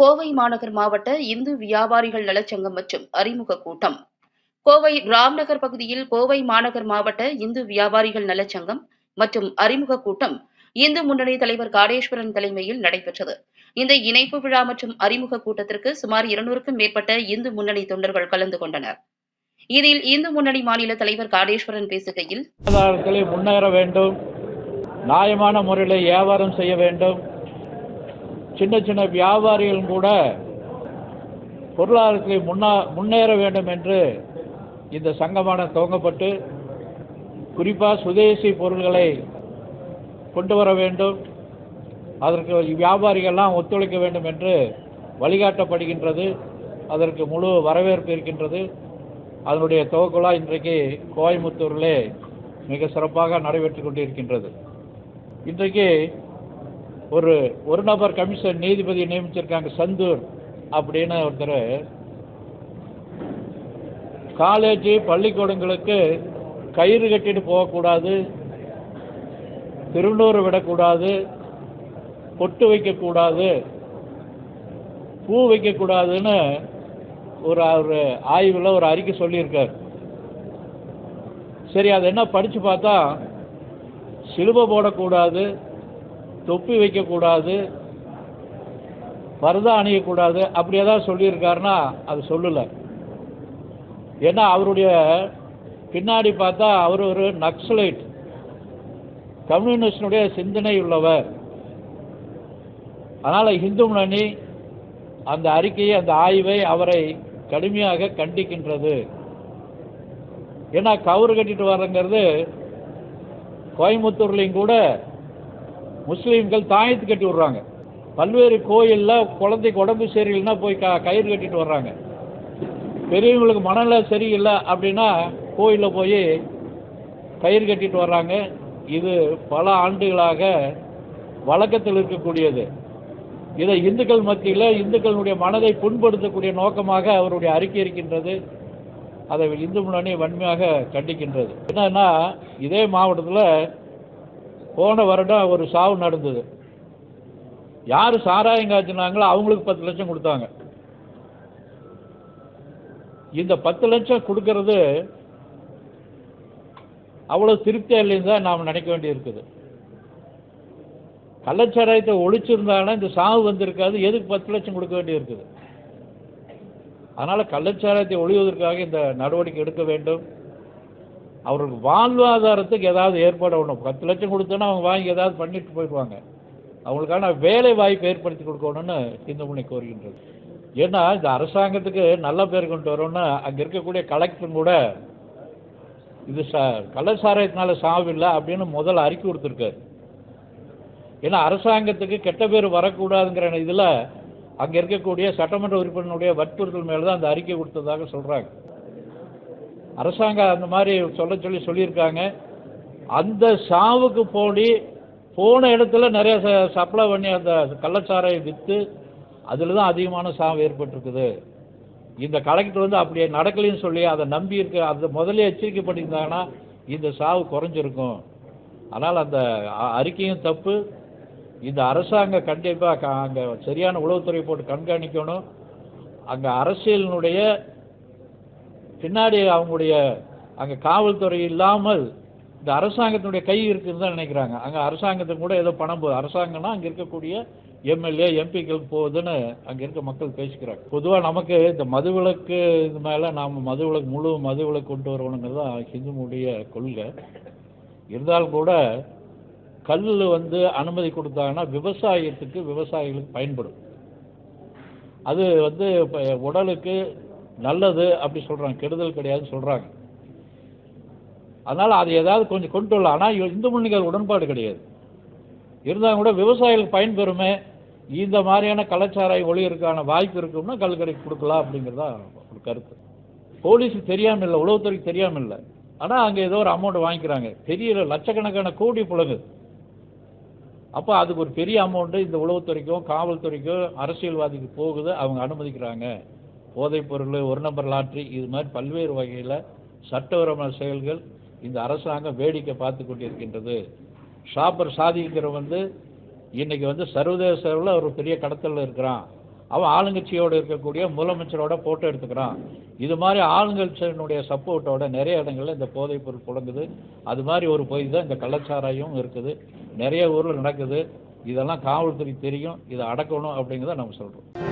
கோவை மாநகர் மாவட்ட இந்து வியாபாரிகள் நலச்சங்கம் மற்றும் அறிமுக கூட்டம். கோவை ராம்நகர் பகுதியில் கோவை மாநகர் மாவட்ட இந்து வியாபாரிகள் நலச்சங்கம் மற்றும் அறிமுக கூட்டம் இந்து முன்னணி தலைவர் காடேஸ்வரன் தலைமையில் நடைபெற்றது. இந்த இணைப்பு விழா மற்றும் அறிமுக கூட்டத்திற்கு சுமார் இருநூறுக்கும் மேற்பட்ட இந்து முன்னணி தொண்டர்கள் கலந்து கொண்டனர். இதில் இந்து முன்னணி மாநில தலைவர் காடேஸ்வரன் பேசுகையில் முன்னேற வேண்டும். நியாயமான முறையில் வியாபாரம் செய்ய வேண்டும். சின்ன சின்ன வியாபாரிகளும் கூட பொருளாதாரத்தை முன்னா முன்னேற வேண்டும் என்று இந்த சங்கமானம் துவங்கப்பட்டு குறிப்பாக சுதேசி பொருள்களை கொண்டு வர வேண்டும். அதற்கு வியாபாரிகள்லாம் ஒத்துழைக்க வேண்டும் என்று வழிகாட்டப்படுகின்றது. அதற்கு முழு வரவேற்பு இருக்கின்றது. அதனுடைய துவக்கலா இன்றைக்கு கோயம்புத்தூரிலே மிக சிறப்பாக நடைபெற்று கொண்டிருக்கின்றது. இன்றைக்கு ஒரு ஒரு நபர் கமிஷன் நீதிபதி நியமிச்சிருக்காங்க சந்தூர் அப்படின்னு ஒருத்தர். காலேஜ் பள்ளிக்கூடங்களுக்கு கயிறு கட்டிட்டு போகக்கூடாது திருநூறு விடக்கூடாது பொட்டு வைக்கக்கூடாது பூ வைக்கக்கூடாதுன்னு ஒரு ஒரு ஆய்வில் ஒரு அறிக்கை சொல்லியிருக்கார். சரி அதை என்ன படித்து பார்த்தா சிலுவை போடக்கூடாது தொப்பி வைக்கக்கூடாது பரதா அணியக்கூடாது அப்படி ஏதாவது சொல்லியிருக்காருன்னா அது சொல்லலை. ஏன்னா அவருடைய பின்னாடி பார்த்தா அவர் ஒரு நக்சலைட் கம்யூனிஸ்டினுடைய சிந்தனை உள்ளவர். அதனால் இந்து முன்னணி அந்த அறிக்கையை அந்த ஆய்வை அவரை கடுமையாக கண்டிக்கின்றது. ஏன்னா கவுறு கட்டிட்டு வரங்கிறது கோயம்புத்தூர்லேயும் கூட முஸ்லீம்கள் தாயத்து கட்டி விடுறாங்க. பல்வேறு கோயிலில் குழந்தைக்கு உடம்பு சரியில்லைன்னா போய் க கயிறு கட்டிட்டு வர்றாங்க. பெரியவங்களுக்கு மனநிலை சரியில்லை அப்படின்னா கோயிலில் போய் கயிறு கட்டிட்டு வர்றாங்க. இது பல ஆண்டுகளாக வழக்கத்தில் இருக்கக்கூடியது. இதை இந்துக்கள் மத்தியில் இந்துக்களுடைய மனதை புண்படுத்தக்கூடிய நோக்கமாக அவருடைய அறிக்கை இருக்கின்றது. அதை இந்து முன்னணி வன்மையாக கண்டிக்கின்றது. என்னன்னா இதே மாவட்டத்தில் போன வருடம் ஒரு சாவு நடந்தது. யார் சாராயம் காய்ச்சினாங்களோ அவங்களுக்கு பத்து லட்சம் கொடுத்தாங்க. இந்த பத்து லட்சம் கொடுக்கறது அவ்வளோ திருப்தியாக இல்லைன்னு தான் நாம் நினைக்க வேண்டியிருக்குது. கள்ளச்சாராயத்தை ஒழிச்சிருந்தாங்கன்னா இந்த சாவு வந்திருக்காது எதுக்கு பத்து லட்சம் கொடுக்க வேண்டியிருக்குது? அதனால் கள்ளச்சாராயத்தை ஒழிவதற்காக இந்த நடவடிக்கை எடுக்க வேண்டும். அவர்களுக்கு வாழ்வாதாரத்துக்கு ஏதாவது ஏற்பாடு ஆகணும் பத்து லட்சம் கொடுத்தோன்னா அவங்க வாங்கி ஏதாவது பண்ணிட்டு போயிடுவாங்க. அவங்களுக்கான வேலை வாய்ப்பு ஏற்படுத்தி கொடுக்கணும்னு சிந்தமணி கோருகின்றது ஏன்னா இந்த அரசாங்கத்துக்கு நல்ல பேர் கொண்டு வரணும்னா அங்கே இருக்கக்கூடிய கலெக்டரும் கூட இது ச கள்ளச்சாராயத்தினால சாவில்லை அப்படின்னு முதல்ல அறிக்கை கொடுத்துருக்காரு. ஏன்னா அரசாங்கத்துக்கு கெட்ட பேர் வரக்கூடாதுங்கிற இதில் அங்கே இருக்கக்கூடிய சட்டமன்ற உறுப்பினருடைய வற்புறுத்தல் மேலே தான் அந்த அறிக்கை கொடுத்ததாக சொல்கிறாங்க அரசாங்கம் அந்த மாதிரி சொல்ல சொல்லி சொல்லியிருக்காங்க. அந்த சாவுக்கு போடி போன இடத்துல நிறைய ச- சப்ளை பண்ணி அந்த கள்ளச்சாரையை விற்று அதில் தான் அதிகமான சாவு ஏற்பட்டிருக்குது. இந்த கலெக்டர் வந்து அப்படியே நடக்கலைன்னு சொல்லி அதை நம்பி இருக்க அதை முதல்ல எச்சரிக்கை பண்ணியிருந்தாங்கன்னா இந்த சாவு குறைஞ்சிருக்கும். ஆனால் அந்த அறிக்கையும் தப்பு. இந்த அரசாங்கம் கண்டிப்பாக அங்கே சரியான உளவுத்துறை போட்டு கண்காணிக்கணும். அங்கே அரசியலினுடைய பின்னாடி அவங்களுடைய அங்கே காவல்துறை இல்லாமல் இந்த அரசாங்கத்தினுடைய கை இருக்குன்னு தான் நினைக்கிறாங்க. அங்கே அரசாங்கத்துக்கு கூட ஏதோ பணம் போகுது அரசாங்கம்னா அங்கே இருக்கக்கூடிய எம்எல்ஏ எம்பிக்களுக்கு போகுதுன்னு அங்கே இருக்க மக்கள் பேசிக்கிறாங்க. பொதுவாக நமக்கு இந்த மதுவிலக்கு இது மேலே நாம் மதுவிலக்கு முழு மதுவிலக்கு கொண்டு வரணுங்கிறது தான் ஹிந்துனுடைய கொள்கை. இருந்தாலும் கூட கல் வந்து அனுமதி கொடுத்தாங்கன்னா விவசாயத்துக்கு விவசாயிகளுக்கு பயன்படும். அது வந்து இப்போ உடலுக்கு நல்லது அப்படி சொல்கிறாங்க கெடுதல் கிடையாதுன்னு சொல்கிறாங்க அதனால் அது ஏதாவது கொஞ்சம் கொண்டு வரலாம். ஆனால் இந்து முன்னிகள் உடன்பாடு கிடையாது. இருந்தாலும் கூட விவசாயிகளுக்கு பயன்பெறுமே இந்த மாதிரியான கலாச்சார ஒளியறதுக்கான வாய்ப்பு இருக்கும்னா கல்கடைக்கு கொடுக்கலாம் அப்படிங்கிறதா ஒரு கருத்து. போலீஸுக்கு தெரியாமல் இல்லை உளவுத்துறைக்கு தெரியாமல் இல்லை. ஆனால் அங்கே ஏதோ ஒரு அமௌண்ட் வாங்கிக்கிறாங்க. பெரிய லட்சக்கணக்கான கோடி புழங்குது அப்போ அதுக்கு ஒரு பெரிய அமௌண்ட்டு இந்த உளவுத்துறைக்கும் காவல்துறைக்கும் அரசியல்வாதிக்கு போகுது அவங்க அனுமதிக்கிறாங்க. போதைப் பொருள் ஒரு நம்பர் லாட்ரி இது மாதிரி பல்வேறு வகையில் சட்டவிரோத செயல்கள் இந்த அரசாங்கம் வேடிக்கை பார்த்து கொண்டிருக்கின்றது. ஷாப்பர் சாதிங்கிற வந்து இன்றைக்கி வந்து சர்வதேச அளவில் ஒரு பெரிய கடத்தலில் இருக்கிறான். அவன் ஆளுங்கட்சியோடு இருக்கக்கூடிய முதலமைச்சரோட ஃபோட்டோ எடுத்துக்கிறான். இது மாதிரி ஆளுங்கட்சியினுடைய சப்போர்ட்டோட நிறைய இடங்களில் இந்த போதைப் பொருள் புழங்குது. அது மாதிரி ஒரு பொய் தான் இந்த கள்ளச்சாராயம் இருக்குது. நிறைய ஊரில் நடக்குது. இதெல்லாம் காவல்துறை தெரியும். இதை அடக்கணும் அப்படிங்கிறத நம்ம சொல்கிறோம்